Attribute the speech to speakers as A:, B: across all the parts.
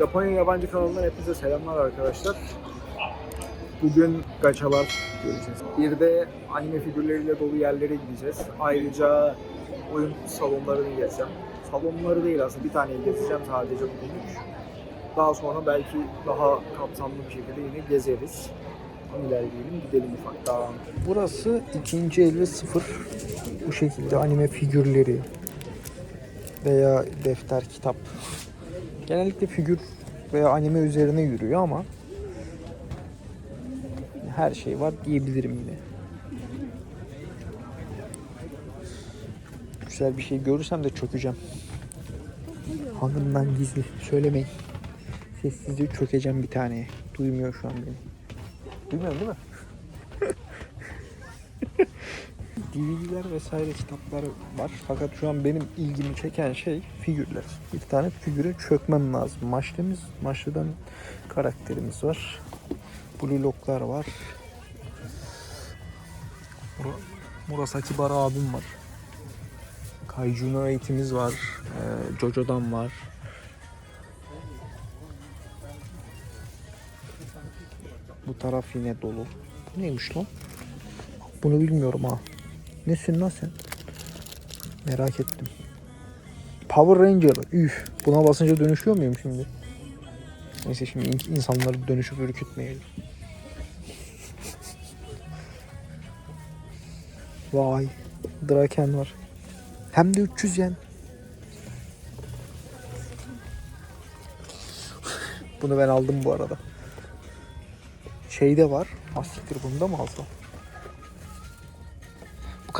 A: Japonya Yabancı kanalından hepinize selamlar arkadaşlar. Bugün gaçalar göreceğiz. Bir de anime figürleriyle dolu yerlere gideceğiz. Ayrıca oyun salonlarını gezeceğim. Salonları değil aslında bir taneyi gezeceğim sadece bugünlük. Daha sonra belki daha kapsamlı bir şekilde yine gezeriz. İlerleyelim gidelim ufaktan. Burası ikinci el ve sıfır bu şekilde anime figürleri veya defter, kitap. Genellikle figür veya anime üzerine yürüyor ama her şey var diyebilirim yine. Güzel bir şey görürsem de çökeceğim. Hanımdan gizli. Söylemeyin. Sessizce çökeceğim bir taneye. Duymuyor şu an beni. Duymuyor değil mi? DVD'ler vesaire kitaplar var. Fakat şu an benim ilgimi çeken şey figürler. Bir tane figüre çökmem lazım. Maçlımız, maçlıdan karakterimiz var. Blue Lock'lar var. Mura- Murasaki Bara abim var. Kaiju eğitimiz var. Ee, Jojo'dan var. Bu taraf yine dolu. Bu neymiş lan? Bunu bilmiyorum ha. Nesin lan sen? Merak ettim. Power Ranger. Üf. Buna basınca dönüşüyor muyum şimdi? Neyse şimdi in- insanları dönüşüp ürkütmeyelim. Vay. Draken var. Hem de 300 yen. Bunu ben aldım bu arada. Şeyde var. Asiktir bunda mı alsam?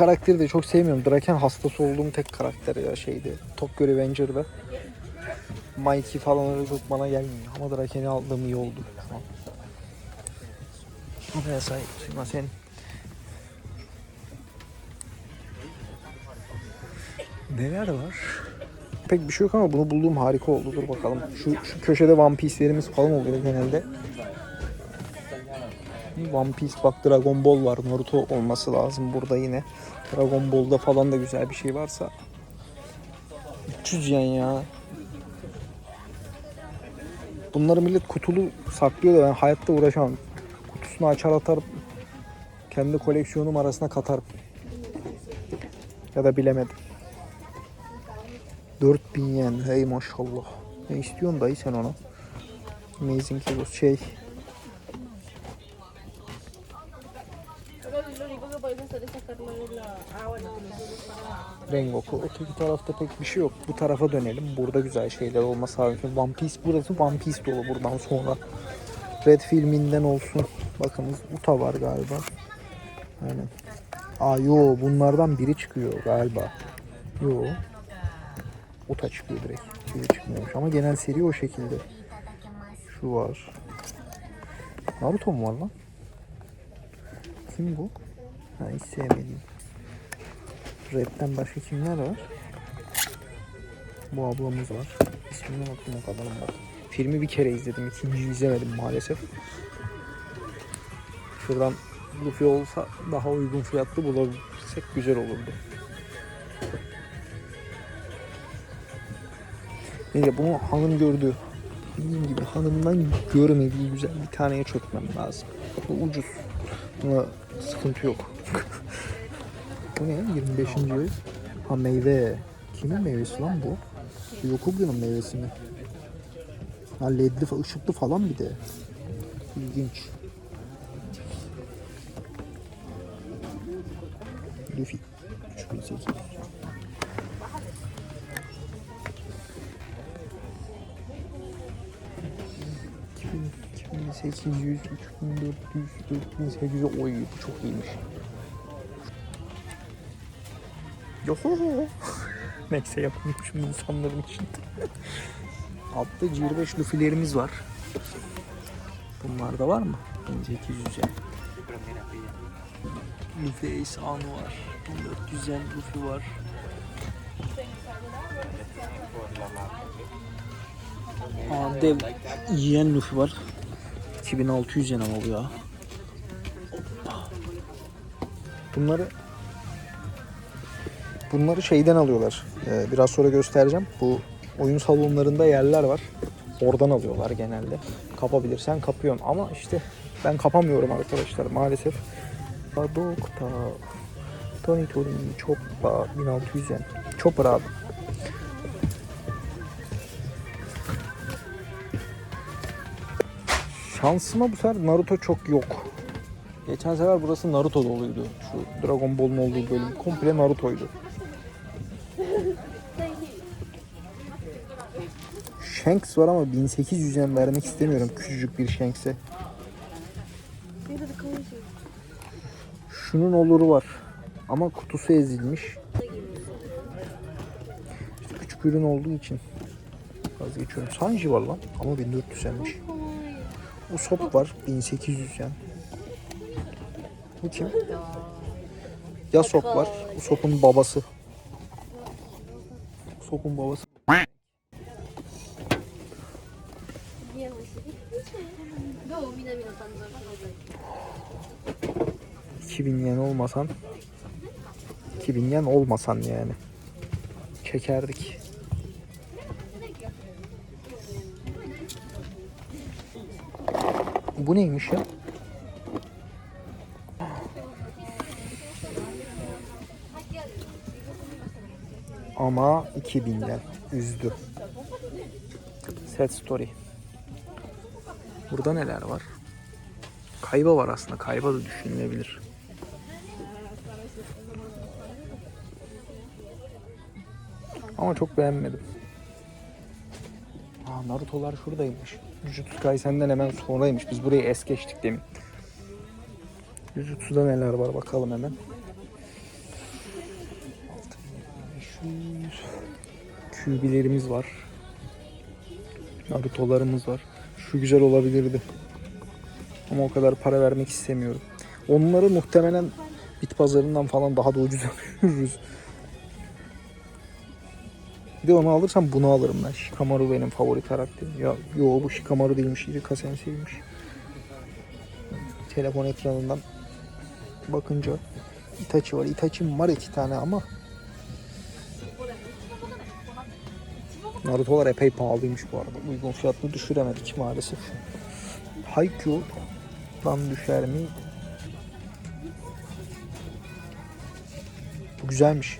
A: Karakteri de çok sevmiyorum. Draken hastası olduğum tek karakter ya şeydi. Tokyo Revenger'da. Mikey falan öyle çok bana gelmiyor. Ama Draken'i aldığım iyi oldu. Buraya sahip. sen. Neler var? Pek bir şey yok ama bunu bulduğum harika oldu. Dur bakalım. Şu, şu köşede One Piece'lerimiz falan oluyor genelde. One Piece bak Dragon Ball var. Naruto olması lazım burada yine. Dragon Ball'da falan da güzel bir şey varsa. 300 yen ya. Bunları millet kutulu saklıyor da ben hayatta uğraşamam. Kutusunu açar atar kendi koleksiyonum arasına katarım. Ya da bilemedim. 4000 yen. Hey maşallah. Ne istiyorsun dayı sen ona? Amazing Heroes şey Rengoku. Öteki tarafta pek bir şey yok. Bu tarafa dönelim. Burada güzel şeyler olması lazım. One Piece burası One Piece dolu buradan sonra. Red filminden olsun. Bakınız Uta var galiba. Aynen. Aa yo bunlardan biri çıkıyor galiba. Yo. Uta çıkıyor direkt. Biri çıkmıyormuş ama genel seri o şekilde. Şu var. Naruto mu var lan? Kim bu? Ha hiç sevmediğim. Red'den başka kimler var? Bu ablamız var. İsmini unuttum o kadar ama. Filmi bir kere izledim. ikinciyi izlemedim maalesef. Şuradan Luffy olsa daha uygun fiyatlı bulabilsek güzel olurdu. Neyse bunu hanım gördü. Dediğim gibi hanımdan görmediği güzel bir taneye çökmem lazım. Bu ucuz. Buna sıkıntı yok. Bu ne? 25. yıl. Ha meyve. Kimin meyvesi lan bu? Yokubya'nın meyvesi mi? Ha ledli, ışıklı falan bir de. İlginç. Luffy. 3008. 3400, 4800... Oy bu çok iyiymiş. Yoho. Neyse yapamıyormuşum insanların içinde. Altta C5 lufilerimiz var. Bunlarda var mı? 1800 yen. Luffy Ace Anu var. 1400 yen Luffy var. Aa, dev yiyen Luffy var. 2600 yen ama bu ya. Bunları Bunları şeyden alıyorlar. Ee, biraz sonra göstereceğim. Bu oyun salonlarında yerler var. oradan alıyorlar genelde. Kapabilirsen kapıyorsun ama işte ben kapamıyorum arkadaşlar maalesef. Adokta Tony Tony Choppa 1600 yen. Chopper abi. Şansıma bu sefer Naruto çok yok. Geçen sefer burası Naruto doluydu. Şu Dragon Ball'un olduğu bölüm komple Naruto'ydu. Shanks var ama 1800 yen vermek istemiyorum küçücük bir Shanks'e. Şunun oluru var. Ama kutusu ezilmiş. İşte küçük ürün olduğu için vazgeçiyorum. Sanji var lan ama 1400 yenmiş. Usop var 1800 yen. Bu kim? Yasop var. Usop'un babası. Usop'un babası. bin yen olmasan 2000 yen olmasan yani çekerdik. Bu neymiş ya? Ama 2000 yen. Üzdü. Set story. Burada neler var? Kayba var aslında. Kayba da düşünülebilir. Ama çok beğenmedim. Aa, Naruto'lar şuradaymış. Jujutsu Kaisen'den hemen sonraymış. Biz burayı es geçtik demin. Jujutsu'da neler var bakalım hemen. 6500 Kübilerimiz var. Naruto'larımız var. Şu güzel olabilirdi. Ama o kadar para vermek istemiyorum. Onları muhtemelen bit pazarından falan daha da ucuz alıyoruz. Bir de onu alırsam bunu alırım ben. Shikamaru benim favori karakterim. Ya yo bu Shikamaru değilmiş. Irika Sensei'ymiş. Telefon ekranından bakınca Itachi var. Itachi'm var iki tane ama Naruto'lar epey pahalıymış bu arada. Uygun fiyatını düşüremedik maalesef. Haikyuu'dan düşer mi? Bu güzelmiş.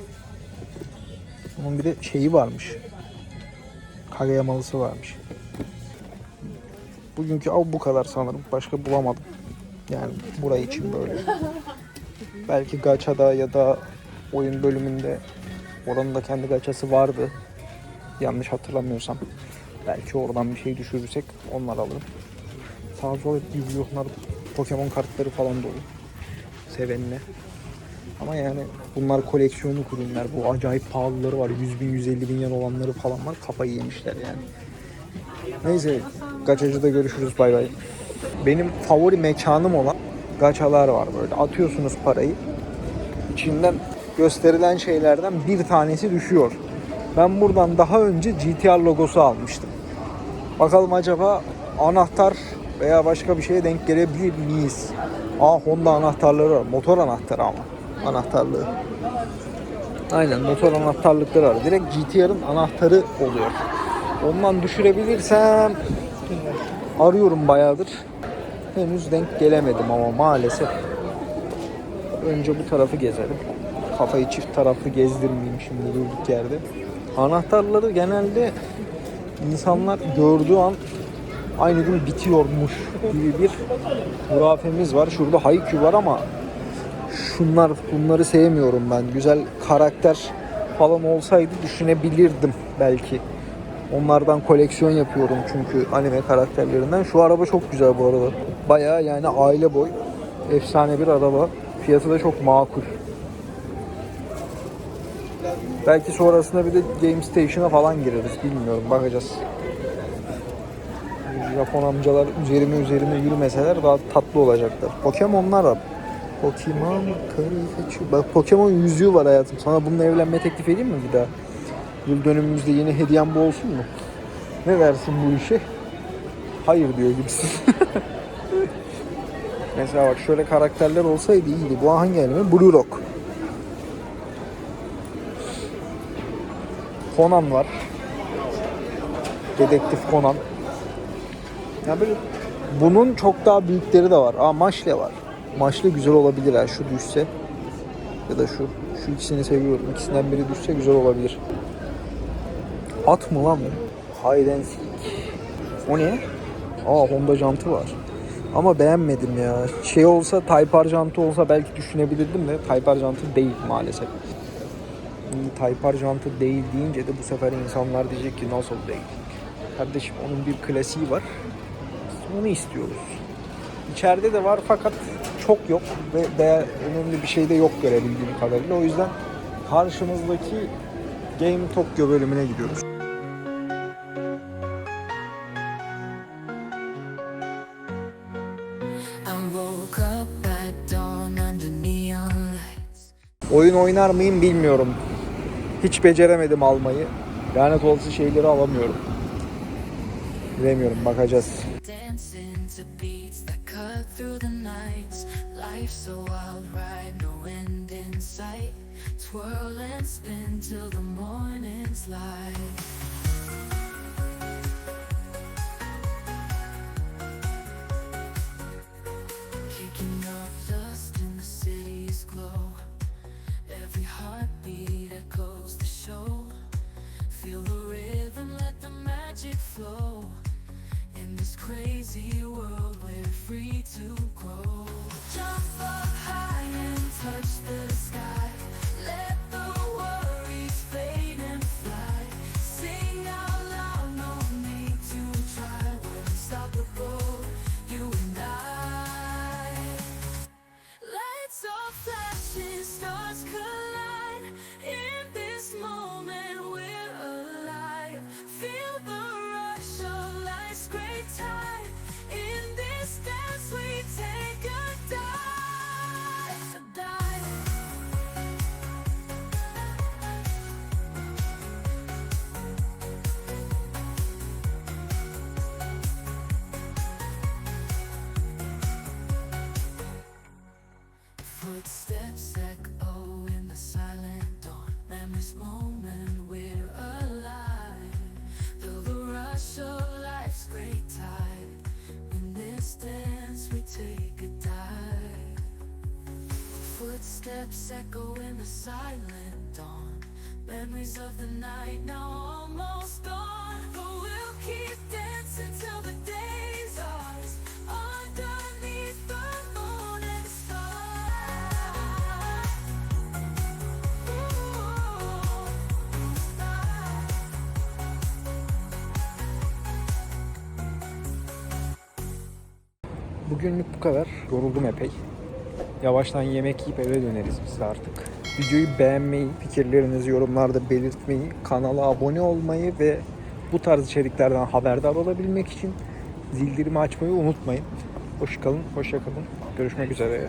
A: Bunun bir de şeyi varmış. Kageyamalısı varmış. Bugünkü av bu kadar sanırım. Başka bulamadım. Yani burayı için böyle. Belki Gacha'da ya da oyun bölümünde oranın da kendi gaçası vardı. Yanlış hatırlamıyorsam. Belki oradan bir şey düşürürsek onlar alırım. Sağ sol Yu-Gi-Oh'lar Pokemon kartları falan dolu. Sevenine. Ama yani bunlar koleksiyonluk ürünler. Bu acayip pahalıları var. 100 bin, 150 bin yen olanları falan var. Kafayı yemişler yani. Neyse gaçacıda görüşürüz bay bay. Benim favori mekanım olan gaçalar var böyle. Atıyorsunuz parayı. İçinden gösterilen şeylerden bir tanesi düşüyor. Ben buradan daha önce GTR logosu almıştım. Bakalım acaba anahtar veya başka bir şeye denk gelebilir miyiz? Aa Honda anahtarları var. Motor anahtarı ama. Anahtarlığı. Aynen motor anahtarlıkları var. Direkt GTR'ın anahtarı oluyor. Ondan düşürebilirsem arıyorum bayağıdır. Henüz denk gelemedim ama maalesef. Önce bu tarafı gezelim. Kafayı çift taraflı gezdirmeyeyim şimdi durduk yerde. Anahtarları genelde insanlar gördüğü an aynı gün bitiyormuş gibi bir hurafemiz var. Şurada Haikyuu var ama şunlar bunları sevmiyorum ben. Güzel karakter falan olsaydı düşünebilirdim belki. Onlardan koleksiyon yapıyorum çünkü anime karakterlerinden. Şu araba çok güzel bu arada. Bayağı yani aile boy efsane bir araba. Fiyatı da çok makul. Belki sonrasında bir de Game Station'a falan gireriz. Bilmiyorum. Bakacağız. Japon amcalar üzerime üzerime yürümeseler daha tatlı olacaklar. Pokemon'lar var. Pokemon karı Bak Pokemon yüzüğü var hayatım. Sana bununla evlenme teklif edeyim mi bir daha? Yıl dönümümüzde yeni hediyem bu olsun mu? Ne dersin bu işe? Hayır diyor gibisin. Mesela bak şöyle karakterler olsaydı iyiydi. Bu hangi anime? Blue Rock. Conan var. Dedektif Conan. Ya böyle bunun çok daha büyükleri de var. Aa maşle var. Maşle güzel olabilir ha şu düşse. Ya da şu. Şu ikisini seviyorum. İkisinden biri düşse güzel olabilir. At mı lan bu? Hide. O ne? Aa Honda jantı var. Ama beğenmedim ya. Şey olsa Type R jantı olsa belki düşünebilirdim de Type R jantı değil maalesef. Type R jantı değil deyince de bu sefer insanlar diyecek ki nasıl değil? Kardeşim onun bir klasiği var. Biz Onu istiyoruz. İçeride de var fakat çok yok ve değer, önemli bir şey de yok görebildiğim kadarıyla. O yüzden karşımızdaki Game Tokyo bölümüne gidiyoruz. Oyun oynar mıyım bilmiyorum. Hiç beceremedim almayı. Lanet olası şeyleri alamıyorum. Bilemiyorum bakacağız.
B: Twirl and spin till the morning's light. Kicking up dust in the city's glow. Every heartbeat echoes the show. Feel the rhythm, let the magic flow. Crazy world, we're free to Footsteps echo in the silent dawn. Memories of the night now almost gone. But we'll keep dancing till the day's ours. Underneath the moon and stars.
A: Bugünlük bu kadar. Yoruldum epey. Yavaştan yemek yiyip eve döneriz biz artık. Videoyu beğenmeyi, fikirlerinizi yorumlarda belirtmeyi, kanala abone olmayı ve bu tarz içeriklerden haberdar olabilmek için zildirimi açmayı unutmayın. Hoş kalın, hoşça kalın. Görüşmek üzere.